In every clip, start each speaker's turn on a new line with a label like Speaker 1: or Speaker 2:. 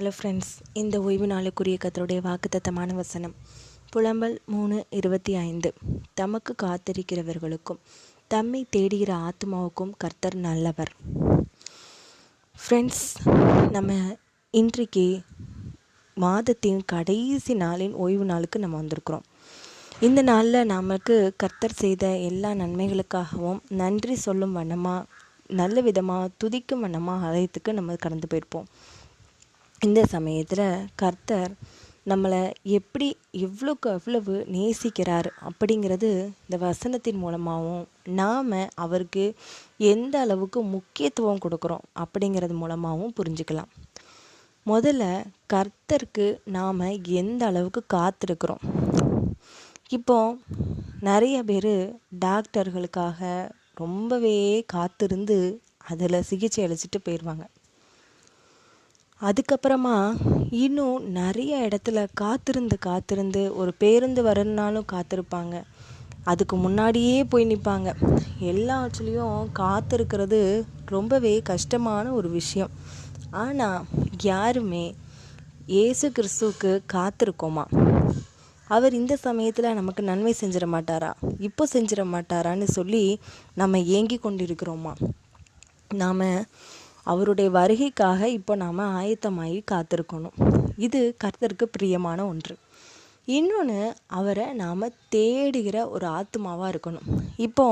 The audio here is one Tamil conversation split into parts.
Speaker 1: ஹலோ ஃப்ரெண்ட்ஸ் இந்த ஓய்வு நாளுக்குரிய கத்தருடைய வாக்குத்தத்தமான வசனம் புலம்பல் மூணு இருபத்தி ஐந்து. தமக்கு காத்திருக்கிறவர்களுக்கும் தம்மை தேடுகிற ஆத்மாவுக்கும் கர்த்தர் நல்லவர். ஃப்ரெண்ட்ஸ் நம்ம இன்றைக்கு மாதத்தின் கடைசி நாளின் ஓய்வு நாளுக்கு நம்ம வந்திருக்கிறோம். இந்த நாளில் நமக்கு கர்த்தர் செய்த எல்லா நன்மைகளுக்காகவும் நன்றி சொல்லும் வண்ணமாக நல்ல விதமாக துதிக்கும் வண்ணமாக அழைத்துக்கு நம்ம கடந்து போயிருப்போம். இந்த சமயத்தில் கர்த்தர் நம்மளை எப்படி எவ்வளோக்கு எவ்வளவு நேசிக்கிறார் அப்படிங்கிறது இந்த வசனத்தின் மூலமாகவும் நாம் அவருக்கு எந்த அளவுக்கு முக்கியத்துவம் கொடுக்குறோம் அப்படிங்கிறது மூலமாகவும் புரிஞ்சுக்கலாம். முதல்ல கர்த்தருக்கு நாம் எந்த அளவுக்கு காத்திருக்கிறோம்? இப்போ நிறைய பேர் டாக்டர்களுக்காக ரொம்பவே காத்திருந்து அதில் சிகிச்சை அளிச்சுட்டு போயிடுவாங்க அதுக்கப்புறமா இன்னும் நிறைய இடத்துல காத்திருந்து காத்திருந்து ஒரு பேருந்து வரணுன்னாலும் காத்திருப்பாங்க. அதுக்கு முன்னாடியே போய் நிற்பாங்க எல்லாத்துலேயும் காத்திருக்கிறது ரொம்பவே கஷ்டமான ஒரு விஷயம். ஆனால் யாருமே ஏசு கிறிஸ்துவுக்கு காத்திருக்கோமா? அவர் இந்த சமயத்தில் நமக்கு நன்மை செஞ்சிட மாட்டாரா? இப்போ செஞ்சிட மாட்டாரான்னு சொல்லி நம்ம ஏங்கி கொண்டிருக்கிறோமா? நாம் அவருடைய வருகைக்காக இப்போ நாம் ஆயத்தமாகி காத்திருக்கணும். இது கர்த்தருக்கு பிரியமான ஒன்று. இன்னொன்று அவரை நாம் தேடுகிற ஒரு ஆத்மாவாக இருக்கணும். இப்போ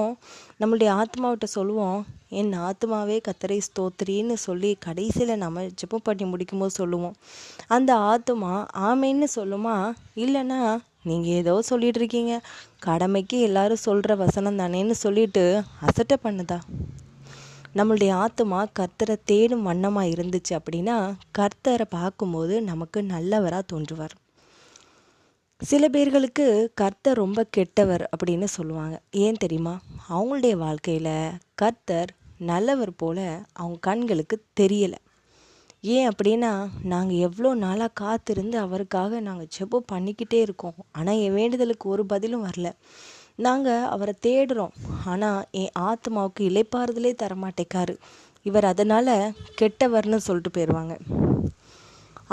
Speaker 1: நம்மளுடைய ஆத்மாவிட்ட சொல்லுவோம் என் ஆத்மாவே கத்தரை ஸ்தோத்திரின்னு சொல்லி கடைசியில் நம்ம ஜெபம் பண்ணி முடிக்கும்போது சொல்லுவோம். அந்த ஆத்மா ஆமைன்னு சொல்லுமா? இல்லைன்னா நீங்கள் ஏதோ சொல்லிகிட்ருக்கீங்க கடமைக்கு எல்லாரும் சொல்கிற வசனம் தானேன்னு சொல்லிட்டு அசட்டை பண்ணுதா? நம்மளுடைய ஆத்மா கர்த்தரை தேடும் வண்ணமாக இருந்துச்சு அப்படின்னா கர்த்தரை பார்க்கும்போது நமக்கு நல்லவராக தோன்றுவார். சில பேர்களுக்கு கர்த்தர் ரொம்ப கெட்டவர் அப்படின்னு சொல்லுவாங்க. ஏன் தெரியுமா? அவங்களுடைய வாழ்க்கையில் கர்த்தர் நல்லவர் போல அவங்க கண்களுக்கு தெரியலை. ஏன் அப்படின்னா நாங்கள் எவ்வளோ நாளாக காத்திருந்து அவருக்காக நாங்கள் ஜெபம் பண்ணிக்கிட்டே இருக்கோம். ஆனால் என் வேண்டுதலுக்கு ஒரு பதிலும் வரல. நாங்கள் அவரை தேடுறோம். ஆனால் என் ஆத்மாவுக்கு இலைப்பாறுதலே தரமாட்டேக்காரு. இவர் அதனால் கெட்டவர்னு சொல்லிட்டு போயிடுவாங்க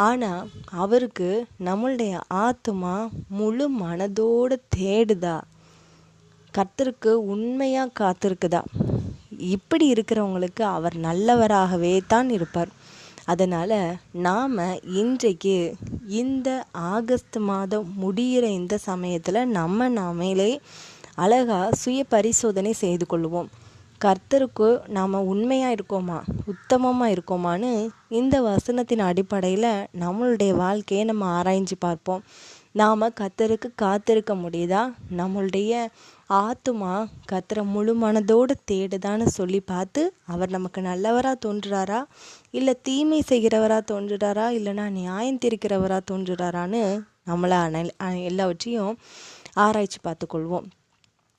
Speaker 1: ஆனால் அவருக்கு நம்மளுடைய ஆத்மா முழு மனதோடு தேடுதா? கர்த்தருக்கு உண்மையாக காத்திருக்குதா? இப்படி இருக்கிறவங்களுக்கு அவர் நல்லவராகவே தான் இருப்பார். அதனால் நாம் இன்றைக்கு இந்த ஆகஸ்ட் மாதம் முடிகிற இந்த சமயத்தில் நம்ம நாமளே அழகாக சுய பரிசோதனை செய்து கொள்வோம் கர்த்தருக்கு நாம் உண்மையாக இருக்கோமா? உத்தமமாக இருக்கோமான்னு இந்த வசனத்தின் அடிப்படையில் நம்மளுடைய வாழ்க்கையை நம்ம ஆராய்ஞ்சு பார்ப்போம். நாம் கத்தருக்கு காத்திருக்க முடியுதா? நம்மளுடைய ஆத்துமா கத்தரை முழு மனதோடு தேடுதான்னு சொல்லி பார்த்து அவர் நமக்கு நல்லவராக தோன்றுறாரா? இல்லை தீமை செய்கிறவராக தோன்றுறாரா? இல்லைனா நியாயம் திரிக்கிறவராக தோன்றுறாரான்னு நம்மளை எல்லாவற்றையும் ஆராய்ச்சி பார்த்துக்கொள்வோம்